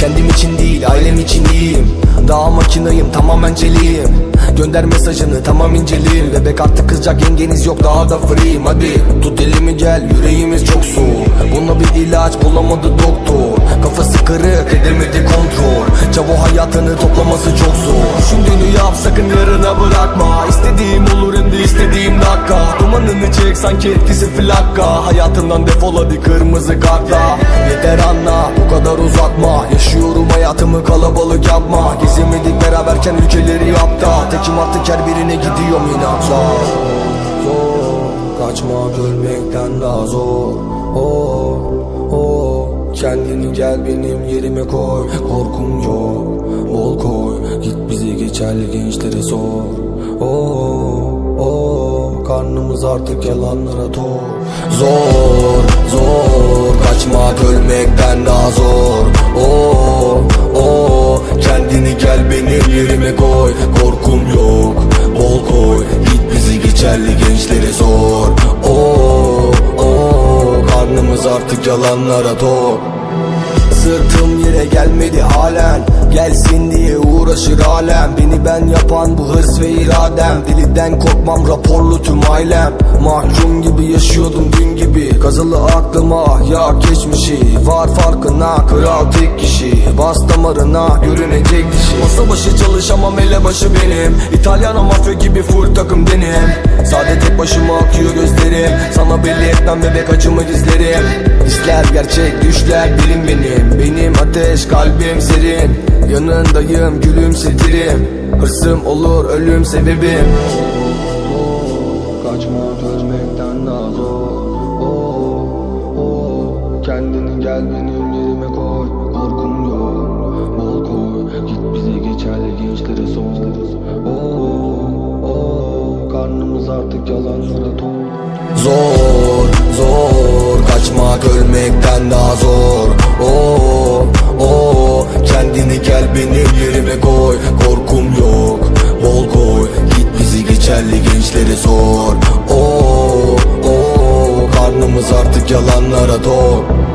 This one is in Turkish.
Kendim için değil ailem için iyiyim. Daha makinayım tamamen celiyim Gönder mesajını tamam inceleyim Bebek artık kızacak yengeniz yok daha da free'yim Hadi tut elimi gel yüreğimiz çok soğuk Buna bir ilaç bulamadı doktor. Kafası kırık edemedi kontrol. Çavo hayatını toplaması çok zor. Düşündüğünü yap sakın yarına bırakma. İstediğim olur hem istediğim dakika Sanki etkisi flakka Hayatından defol hadi kırmızı kartla. Yeter anla bu kadar uzatma. Yaşıyorum hayatımı kalabalık yapma. Gezemedik beraberken ülkeleri yapta. Tekim artık her birine gidiyorum zor Kaçmak ölmekten daha zor. Oh, oh. Kendini gel benim yerime koy. Korkum yok Bol koy. Git bizi geçerli gençlere sor. Oh, oh Karnımız artık yalanlara tok Zor, zor. Kaçmak ölmekten daha zor. Oh, oh. Kendini gel benim yerime koy. Korkum yok Bol koy. Git bizi geçerli gençlere sor. Oh, oh. Karnımız artık yalanlara tok Sırtım yere gelmedi halen. Gelsin diye uğraşır alem. Beni ben yapan bu hırs ve iradem. Deliden korkmam raporlu tüm ailem. Mahkum gibi yaşıyordum dün gibi. Kazılı aklıma ya geçmişi. Var farkına kral tek kişi. Bas damarına görünecek dişi Masa başı çalışamam ele başı benim. İtalyan mafya gibi full takım benim. Sade tek başıma akıyor gözlerim. Sana belli etmem bebek acımı gizlerim İşler gerçek düşler bilim benim. Benim ateş kalbim serin. Yanındayım gülümsetirim. Hırsım olur ölüm sebebim. Kaçmak ölmekten daha zor. Oh, oh. Kendini gel benim sor oh, oh. Karnımız artık yalanlara tok Zor, zor Kaçmak ölmekten daha zor. Oh, oh Kendini gel benim yerime koy. Korkum yok Bol koy. Git bizi geçerli gençlere sor. Oh, oh Karnımız artık yalanlara tok